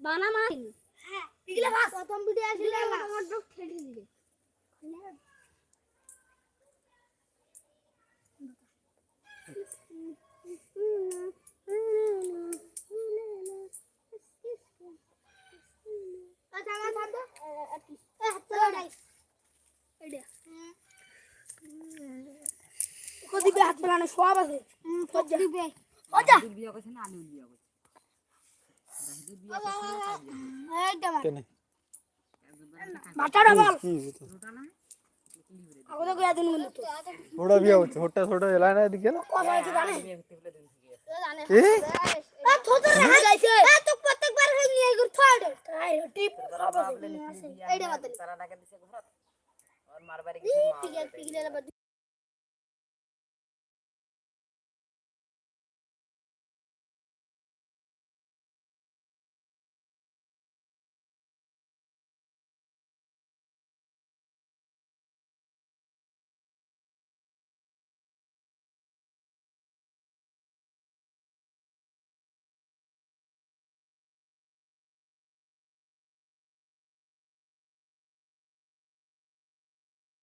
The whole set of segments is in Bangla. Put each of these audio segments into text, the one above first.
বানা মা হ্যাঁ এগুলা প্রথম ভিডিও আসলে আমার তো খেলে দিলে আচ্ছা আমার ভাত দাও কদি বে হাত পেলানো সব আছে ওজা বিয়া করছে না আলু বিয়া করছে রাহিদুর বিয়া করছে এইটা মার কেনে মাথাটা বল কি হইছে তো? ওটা ওটা বিয়া হচ্ছে হোটটা ছোট এলাই না এদিকে না কথা হইছে জানে বিয়া করতে বলে দিন থেকে কি এ থোতো রে হাই যাইছে এ তো প্রত্যেকবার হই নিয়ে গুর থড় তাই টিপ বাবলে লিখে বিয়া তারা টাকা দিছে ঘরত আর মারবারে কিছু মা আলিমে হতে বলে দুদিন থেকে আছে তো আরও লাস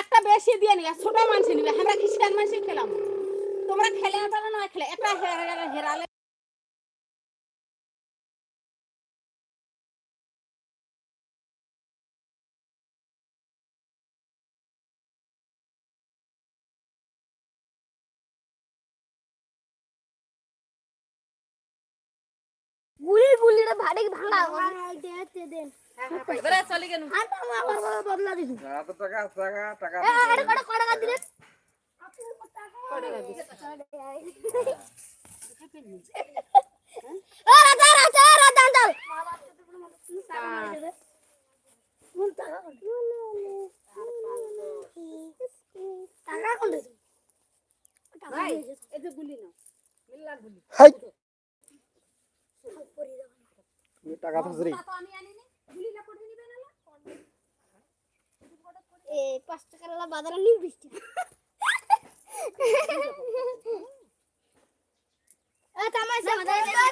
একটা বেশি দিয়ে নিয়ে ছোট মানুষ নিবে। আমরা খ্রিস্টান মানুষ খেলাম। তোমরা খেলে পারো না খেলে। একটা হেরা- হেরালে। গুলি গুলিটা ভাড়ে ভাঙা এবারে চলে গেল আটা আবার বদলা দিছি টাকা টাকা টাকা এ আরে কটা কটা কাট দিলেন এ রাজা রাজা রাজা দাও টাকা কোন দিছো ভাই এই যে গুলি নাও মিল্লার গুলি। হাই। টাকা তো আমি আনিনি গুলি না পড়ে নিবে না এ পাঁচ টাকার বাজারে নিয়ে বৃষ্টি। এ তামাশা তামাশা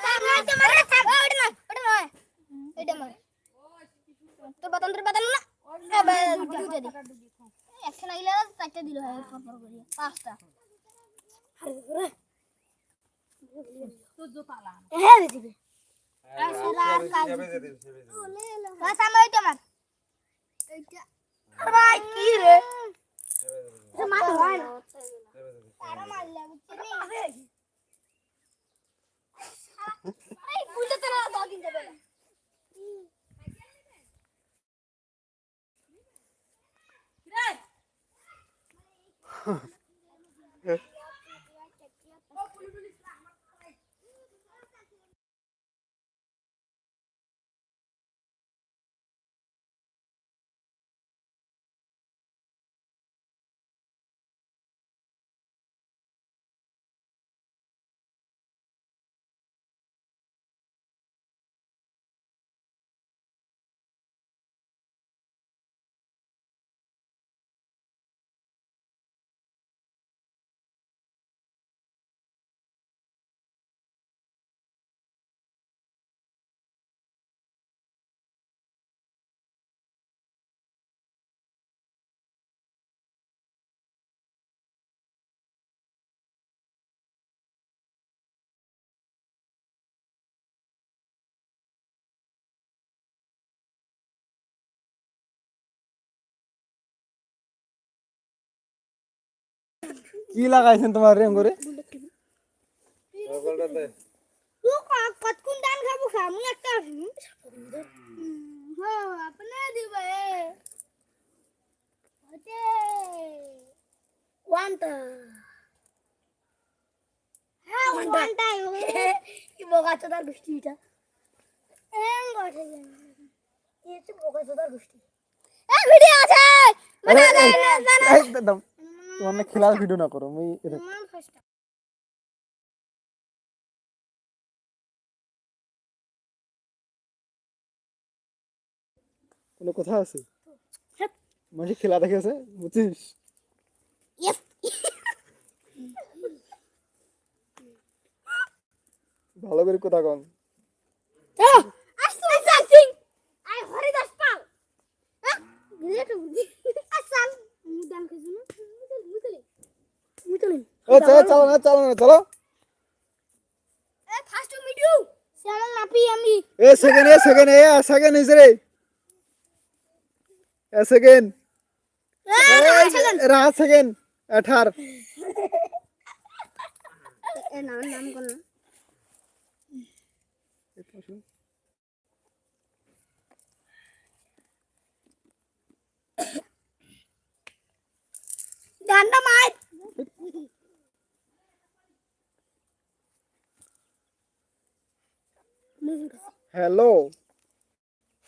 তামাশা না ওটা নয় এটা নয় তো বাতান তোর বাতান না? এ বে দুটো দি। একটা লাগলে চারটা দিল হয় পাঁচটা। ভাই কি রে? এটা হয় না। তারা মারলে বুঝছিস এই বুঝতে তো না দাও যাবে না। ওয়ানটা হ্যাঁ ওয়ানটা কি বোকা চোদার গোষ্ঠী এটা? এম গঠে কি হচ্ছে বোকা চোদার গোষ্ঠী। এ ভিডিও আছে। আরে এই, এই, দাও। তোমার না খেলার ভিডিও না করো ফাস্ট কোনো কথা আছে? মানে খেলা দেখেছে বুঝছিস? ভালো করে কথা কন। আসছো আসছিং আই হরিদাস পাল হ্যাঁ গিয়ে তো আসাল মুদান খাইছো না মুতলি মুতলি এ চলো চলো না চলো না চলো। এ ফার্স্ট ভিডিও শ্যামল নাপি আমি। এ সেকেন্ড এ সেকেন্ড এ সেকেন্ড হইছে রে। এ সেকেন্ড রাত সেকেন্ড আঠার এ নাম নাম কোন ডান্ডা মার। হ্যালো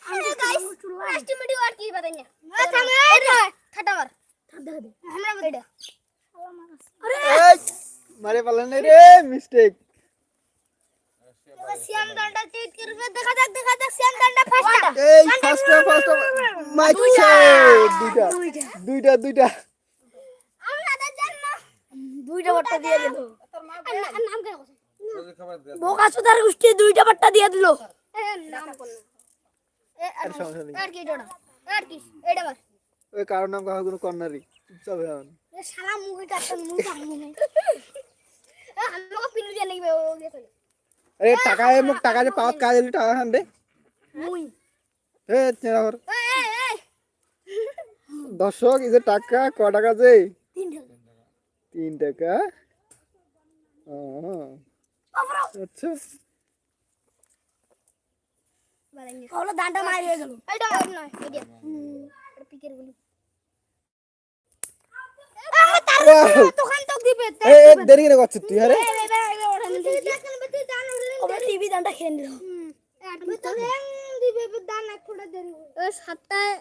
আরে গাইস ফার্স্ট ভিডিও আর কি বাতাইয়া থামে এটা ঠাটা মার ঠাটা দে আমরা এটা আরে। মারে পারলেন না রে মিস্টেক শ্যাম ডান্ডা চিট করবে। দেখা যাক দেখা যাক শ্যাম ডান্ডা ফার্স্ট এই ফার্স্ট ফার্স্ট মাইছে দুইটা। দুইটা। দুইটা। আমরা দুইটা বাট্টা দিয়ে দিল। বোকা সুদার গোষ্ঠী দুইটা বাট্টা দিয়ে দিল। ওই কারোর নাম কোনো চুপচাপ শালা আমাকে পিনু দিয়ে আরে টাকা এ টাকা যে কাজ টাকা দে। মুই। এ চেরা দর্শক এই যে টাকা ক টাকা যে তিন টাকা। আচ্ছা। ওগুলো দাঁড়টা মারি হয়ে গেল। এটা মার নয় এটা এটা পিকের গুলি। Wow! তখন তো দিবে এ এ, দেরি করে করছিস তুই? আরে। টিভি দানটা খেয়ে নিল দিবে দান এক ফোঁটা দেরি। সাতটায়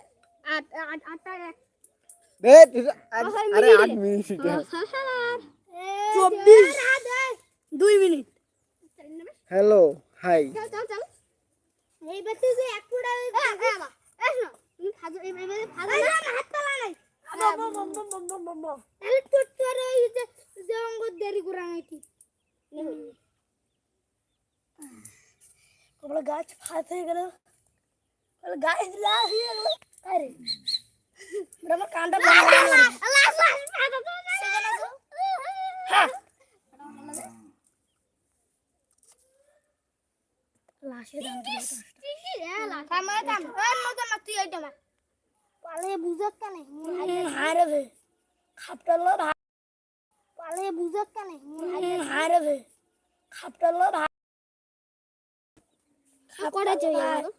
আট আট আটটায় এক। দুই মিনিট। Hello hi. গাছ ফাত হয়ে গেল। গাছ লাল হয়ে গেল। আরে। আমার কানটা পালে বুঝত কেন খাপটালো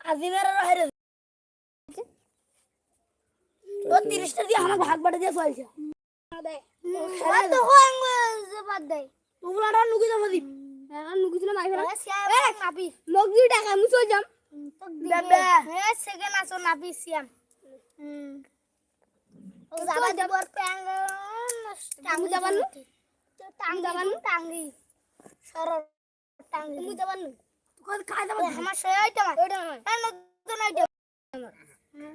আজিমের হারে ও তিরিশটা দিয়ে আমার ভাগ বাটা দিয়ে। চলছে হয় ওগুলাটা নুকি যাব দিন এখন নুকি ছিল মাই ফেলা নাপি মগজি টাকা আমি চল যাম। বেবে হে সেকেন্ড আসো নাপি সিয়াম? হুম। ও যাবা। দেবর প্যাং টাঙ্গু যাবানু টাং যাবানু টাঙ্গি সর টাঙ্গি। মু যাবানু আমার সে আইটেম নয় হ্যাঁ নতুন আইটেম। হুম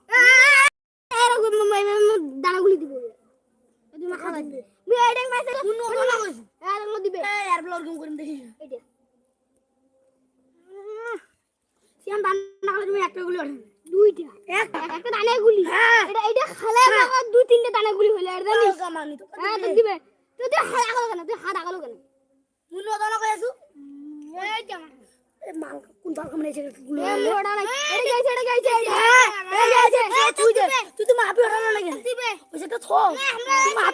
করে দেখিস এইটা সিয়াম তুমি একটা গুলি ওঠেন দুইটা। একটা একটা দানা গুলি। হ্যাঁ। এটা এটা খালে দুই তিনটা দানা গুলি হইল আর জানিস? তো। হ্যাঁ তো দিবে। তুই তুই হাত আগালো কেন? তুই হাত আগালো কেন? নো এই জামা মাল দাল গুলি নাই। এটা এটা হ্যাঁ তুই তুই তো মাপি দিবে। ওই সেটা থো। তুই মার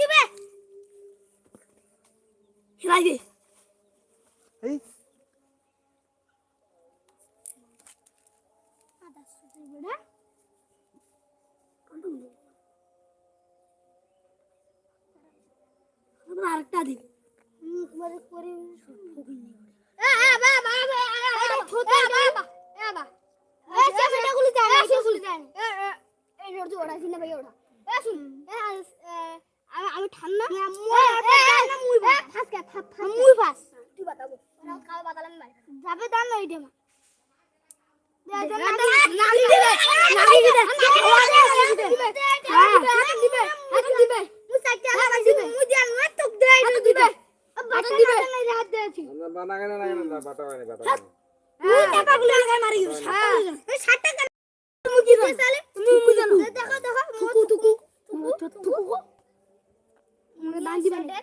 দিবে। হিলাই দে এই আরেকটা দিবি মানে ঠান্ডা মুই মুই ফাস কা মুই ফাস তুই বাতাবো কাল বাতালাম মার যাবে দান না মা হয় হ্যাঁ জানো দেখো দেখো মনে দান দিবে না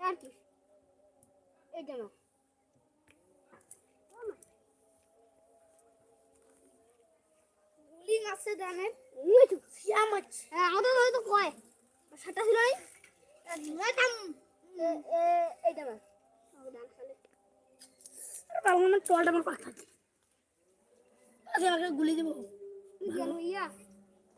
আর কি এইটা না গুলি মাছে দানের ওই তো সিয়ামাচ হ্যাঁ আমাদের ধরে তো কয়? ষাটটা ছিল নাই এইটা না দান খালে। বাবা না টলটা আমার পাখা আচ্ছা আমাকে গুলি দেবো।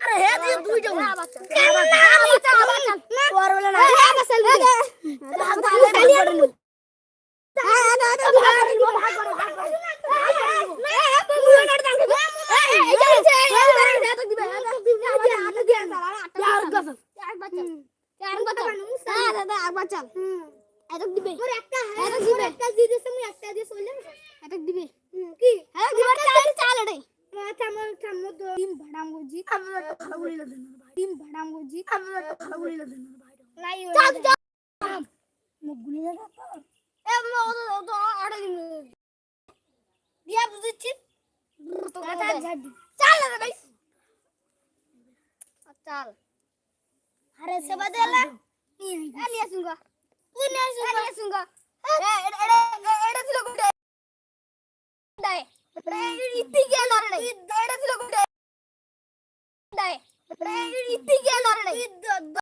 হাগো গেল মুখ কান না থাম না থাম এইটা মার ওইটাই ওই সেলা দেওয়ান বাট্টা নেই না নানা গিলা তো দিদি আনলি আমি কার কার কার হাতর গাড়ি আনো আর বেদে দেখুন ভালো করে যখন না জানলে বাবা কেন দিম তুই আমার কি লোড লোড লোড এইটা মার আরে হে তুই দুইটা গুলি বাচ্চা বাচ্চা বাচ্চা না তোর বলে না হ্যাঁ বাসাল দিবে আমি একটা ভালো গুলি দেন আমি একটা ভালো গুলি দেন ভাই মুখ গুলি না চাল আরে সেবা দেলা নিয়ে আসুঙ্গা তুই নিয়ে আসুঙ্গা নিয়ে আসুঙ্গা এ এড়ে এড়ে ছিল গুডে দাই